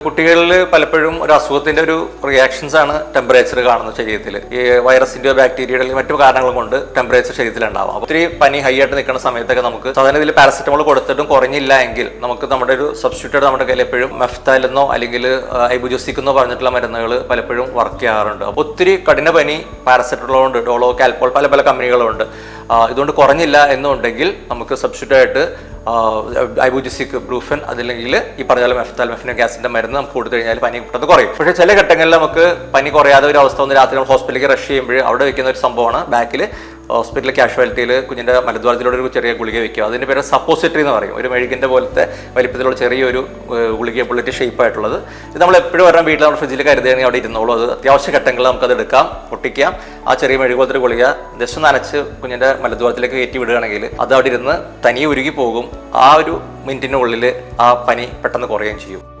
കുട്ടികളിൽ പലപ്പോഴും ഒരു അസുഖത്തിന്റെ ഒരു റിയാക്ഷൻസ് ആണ് ടെമ്പറേച്ചർ കാണുന്നത് ശരീരത്തിൽ ഈ വൈറസിന്റെയോ ബാക്ടീരിയയുടെ മറ്റു കാരണങ്ങൾ കൊണ്ട് ടെമ്പറേച്ചർ ശരീരത്തിൽ ഉണ്ടാവാം ഒത്തിരി പനി ഹൈ ആയിട്ട് നിൽക്കുന്ന സമയത്തൊക്കെ നമുക്ക് സാധാരണ ഇതിൽ പാരസെറ്റമോൾ കൊടുത്തിട്ടും കുറഞ്ഞില്ല എങ്കിൽ നമുക്ക് നമ്മുടെ ഒരു സബ്സ്റ്റിറ്റ്യൂട്ട് നമ്മുടെ കയ്യിൽ എപ്പോഴും മെഫ്താലെന്നോ അല്ലെങ്കിൽ ഐബുജോസിക്കെന്നോ പറഞ്ഞിട്ടുള്ള മരുന്നുകൾ പലപ്പോഴും വർക്ക് ചെയ്യാറുണ്ട്. ഒത്തിരി കഠിന പനി പാരസെറ്റമോൾ ഉണ്ട് ഡോളോ കാൽപോൾ പല പല കമ്പനികളുണ്ട് ഇതുകൊണ്ട് കുറഞ്ഞില്ല എന്നുണ്ടെങ്കിൽ നമുക്ക് സബ്സ്റ്റിറ്റ്യൂട്ട് ആയിട്ട് ഐബുജിസിക് ബ്രൂഫൻ അതല്ലെങ്കിൽ ഈ പറഞ്ഞാലും പോലെ ഗ്യാസിന്റെ മരുന്ന് നമുക്ക് കൊടുത്തു കഴിഞ്ഞാൽ പനി പെട്ടെന്ന് കുറയും. പക്ഷേ ചില ഘട്ടങ്ങളിൽ നമുക്ക് പനി കുറയാതെ ഒരു അവസ്ഥ വന്ന് രാത്രി നമ്മൾ ഹോസ്പിറ്റലിലേക്ക് റഷ് ചെയ്യുമ്പോൾ അവിടെ വെക്കുന്ന ഒരു സംഭവമാണ്. ബാക്കിൽ ഹോസ്പിറ്റൽ കാഷ്വാലിറ്റിയിൽ കുഞ്ഞിന്റെ മലദ്വാരത്തിലൂടെ ഒരു ചെറിയ ഗുളിക വയ്ക്കുക. അതിന്റെ പേര് സപ്പോസിറ്ററി എന്ന് പറയും. ഒരു മെഴുകിന്റെ പോലത്തെ വലിപ്പത്തിലുള്ള ചെറിയൊരു ഗുളിക ബുള്ളറ്റ് ഷേപ്പ് ആയിട്ടുള്ളത് ഇത് നമ്മൾ എപ്പോഴും വരാൻ വീട്ടിൽ നമ്മൾ ഫ്രിഡ്ജിൽ കരുതുകയാണെങ്കിൽ അവിടെ ഇരുന്നോളൂ. അത് അത്യാവശ്യ ഘട്ടങ്ങളിൽ നമുക്കത് എടുക്കാം പൊട്ടിക്കാം. ആ ചെറിയ മെഴുക് ഗുളിക ജസ്റ്റ് നനച്ച് കുഞ്ഞിന്റെ മലദ്വാരത്തിലേക്ക് കയറ്റി വിടുകയാണെങ്കിൽ അത് അവിടെ ഇരുന്ന് തനിയെ ഉരുകി പോകും. ആ ഒരു മിനിറ്റിനുള്ളിൽ ആ പനി പെട്ടെന്ന് കുറയുകയും ചെയ്യും.